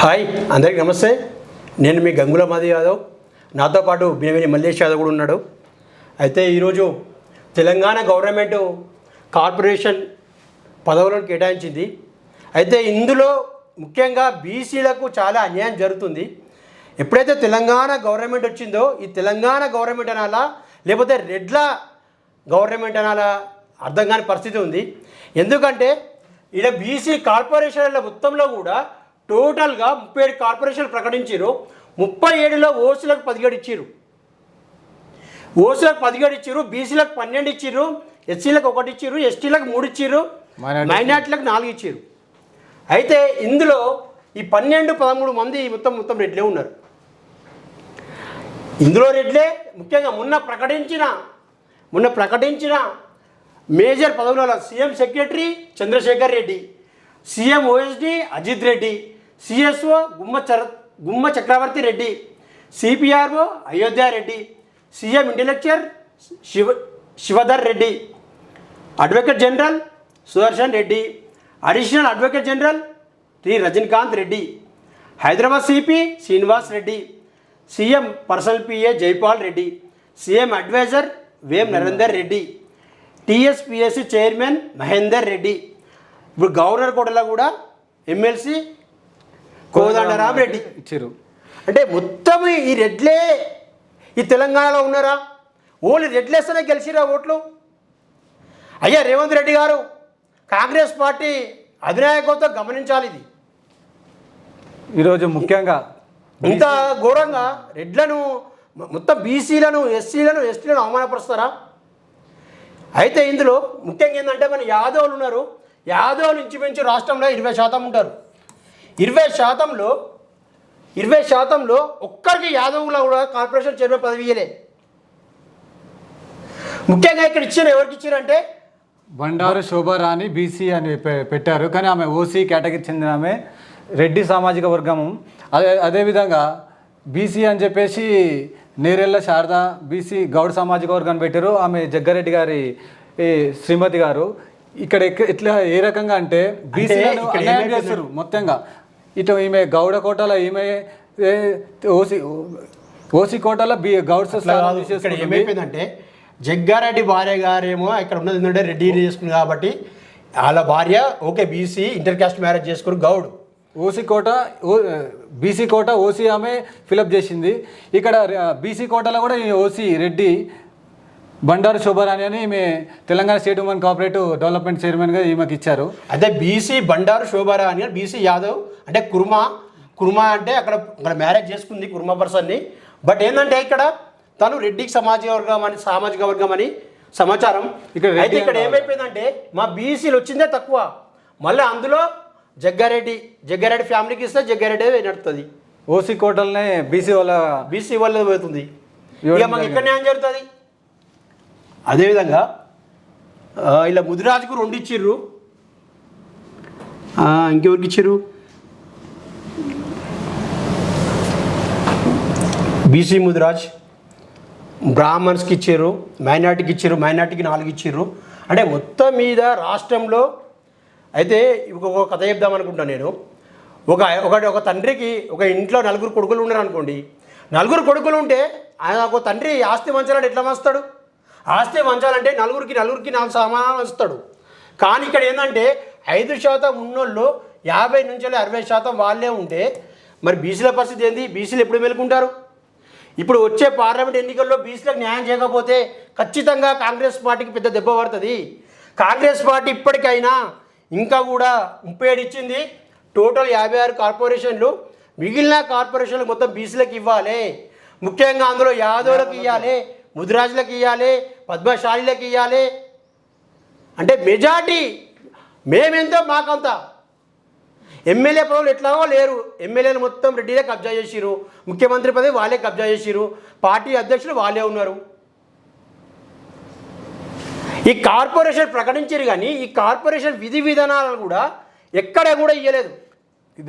Hi అందరికీ నమస్తే. నేను మీ గంగుల మాది యాదవ్. నాతో పాటు బినవిని మల్లేష్ యాదవ్ కూడా ఉన్నాడు. అయితే ఈరోజు తెలంగాణ గవర్నమెంట్ కార్పొరేషన్ పదవులను కేటాయించింది. అయితే ఇందులో ముఖ్యంగా బీసీలకు చాలా అన్యాయం జరుగుతుంది. ఎప్పుడైతే తెలంగాణ గవర్నమెంట్ వచ్చిందో ఈ తెలంగాణ గవర్నమెంట్ అనాలా లేకపోతే రెడ్ల గవర్నమెంట్ అనాలా అర్థం కాని పరిస్థితి ఉంది. ఎందుకంటే ఈడ బీసీ కార్పొరేషన్ల మొత్తంలో కూడా టోటల్గా ముప్పై ఏడు కార్పొరేషన్లు ప్రకటించారు ముప్పై ఏడులో ఓసీలకు పదిహేడు ఇచ్చారు ఓసీలకు పదిహేడు ఇచ్చారు బీసీలకు పన్నెండు ఇచ్చారు ఎస్సీలకు ఒకటి ఇచ్చారు ఎస్టీలకు మూడు ఇచ్చారు మైనార్టీలకు నాలుగు ఇచ్చారు అయితే ఇందులో ఈ పన్నెండు పదమూడు మంది మొత్తం మొత్తం రెడ్లే ఉన్నారు. ఇందులో రెడ్లే ముఖ్యంగా మొన్న ప్రకటించిన మొన్న ప్రకటించిన మేజర్ పదవులలో CM secretary Chandrasekhar Reddy CM OSD Ajith Reddy CSO Gumma చర Gumma Chakravarthi Reddy CPRO Ayodhya Reddy CM ఇంటెలెక్చర్ Shiva Shivadhar Reddy advocate general Sudarshan Reddy additional advocate general T Rajinikanth Reddy Hyderabad CP Srinivas Reddy CM personal PA Jaipal Reddy CM adviser Vem Narender Reddy TSPSC chairman Mahender Reddy ఇప్పుడు గవర్నర్ కోటలో కూడా ఎమ్మెల్సీ కోదండరాం రెడ్డి ఇచ్చారు. అంటే మొత్తం ఈ రెడ్లే ఈ తెలంగాణలో ఉన్నారా? ఓన్లీ రెడ్లేస్తేనే గెలిచిరా ఓట్లు? అయ్యా రేవంత్ రెడ్డి గారు కాంగ్రెస్ పార్టీ అధినాయకత్వం గమనించాలి ఇది. ఈరోజు ముఖ్యంగా ఇంత ఘోరంగా రెడ్లను మొత్తం బీసీలను ఎస్సీలను ఎస్టీలను అవమానపరుస్తారా? అయితే ఇందులో ముఖ్యంగా ఏంటంటే మన యాదవులు ఉన్నారు. యాదవులు ఇంచుమించు రాష్ట్రంలో ఇరవై శాతం ఉంటారు. ఇరవై శాతంలో ఇరవై శాతంలో ఒక్కరికి యాదవులో కూడా కార్పొరేషన్ చైర్మన్ పదవి ఇయ్యలే. ముఖ్యంగా ఇక్కడ ఇచ్చిన ఎవరికి ఇచ్చారంటే? బండారు శోభారాణి బీసీ అని పెట్టారు. కానీ ఆమె ఓసీ కేటగిరీ చెందిన ఆమె రెడ్డి సామాజిక వర్గం. అదే అదేవిధంగా బీసీ అని చెప్పేసి నేరెళ్ళ శారద బీసీ గౌడ్ సామాజిక వర్గాన్ని పెట్టారు. ఆమె జగ్గారెడ్డి గారి శ్రీమతి గారు. ఇక్కడ ఎట్లా ఏ రకంగా అంటే బీసీలను అన్యాయం? చేస్తారు మొత్తంగా. ఇటు ఈమె గౌడ కోటలో ఈమె ఓసీ ఓసీ కోటలో బి. ఇక్కడ తీసేసుకుంటుంది. ఏమైపోయిందంటే జగ్గారెడ్డి భార్య గారేమో ఇక్కడ ఉన్నది ఏంటంటే రెడ్డి చేసుకుంది కాబట్టి వాళ్ళ భార్య okay BC inter caste marriage చేసుకుని Goud OC quota BC quota OC ఆమె ఫిలప్ చేసింది ఇక్కడ బీసీ కోటలో కూడా ఈ ఓసీ రెడ్డి బండారు శోభారాణి అని ఈమె Telangana state women cooperative development చైర్మన్గా ఈమెకి ఇచ్చారు అదే బీసీ బండారు శోభారా అని బీసీ యాదవ్ అంటే కుర్మా కుర్మా అంటే అక్కడ అక్కడ మ్యారేజ్ చేసుకుంది కుర్మా పర్సన్ని. బట్ ఏంటంటే ఇక్కడ తను రెడ్డికి సామాజిక వర్గం అని సామాజిక వర్గం అని సమాచారం. ఇక్కడ అయితే ఇక్కడ ఏమైపోయిందంటే మా బీసీలు వచ్చిందే తక్కువ. మళ్ళీ అందులో జగ్గారెడ్డి జగ్గారెడ్డి ఫ్యామిలీకి ఇస్తే జగ్గారెడ్డి నడుస్తుంది ఓసీ కోటలనే బీసీ వాళ్ళ బీసీ వల్ల పోతుంది. ఇక మాకు ఇక్కడ న్యాయం జరుగుతుంది? అదేవిధంగా ఇలా ముదిరాజుకు రెండు ఇచ్చిర్రు. ఇంకెవరికి ఇచ్చిర్రు? బీసీ ముదిరాజ్ బ్రాహ్మణ్స్కి ఇచ్చారు మైనార్టీకి ఇచ్చారు మైనార్టీకి నాలుగు ఇచ్చారు. అంటే మొత్తం మీద రాష్ట్రంలో అయితే ఒక ఒక కథ చెప్దాం అనుకుంటాను నేను. ఒక ఒకటి ఒక తండ్రికి ఒక ఇంట్లో నలుగురు కొడుకులు ఉన్నారు అనుకోండి నలుగురు కొడుకులు ఉంటే ఆయన ఒక తండ్రి ఆస్తి మంచాలంటే ఎట్లా మంచుతాడు ఆస్తి మంచాలంటే నలుగురికి నలుగురికి నాలుగు సమానం వస్తాడు కానీ ఇక్కడ ఏంటంటే ఐదు శాతం ఉన్నోళ్ళు యాభై నుంచి అరవై శాతం వాళ్ళే ఉంటే మరి బీసీల పరిస్థితి ఏంది? బీసీలు ఎప్పుడు మేలుకుంటారు? ఇప్పుడు వచ్చే పార్లమెంట్ ఎన్నికల్లో బీసీలకు న్యాయం చేయకపోతే ఖచ్చితంగా కాంగ్రెస్ పార్టీకి పెద్ద దెబ్బ పడుతుంది. కాంగ్రెస్ పార్టీ ఇప్పటికైనా ఇంకా కూడా ముప్పై ఇచ్చింది టోటల్ యాభై ఆరు కార్పొరేషన్లు మిగిలిన కార్పొరేషన్లు మొత్తం బీసీలకు ఇవ్వాలి. ముఖ్యంగా అందులో యాదవులకు ఇవ్వాలి ముదిరాజులకు ఇవ్వాలి పద్మశాలిలకు ఇవ్వాలి అంటే మెజార్టీ మేమెంతో మాకంతా. ఎమ్మెల్యే పదవులు ఎట్లాగో లేరు. ఎమ్మెల్యేలు మొత్తం రెడ్డిలే కబ్జా చేసిరు ముఖ్యమంత్రి పదవి వాళ్ళే కబ్జా చేసిరు పార్టీ అధ్యక్షులు వాళ్ళే ఉన్నారు. ఈ కార్పొరేషన్ ప్రకటించారు కానీ ఈ కార్పొరేషన్ విధి విధానాలను కూడా ఎక్కడ కూడా ఇవ్వలేదు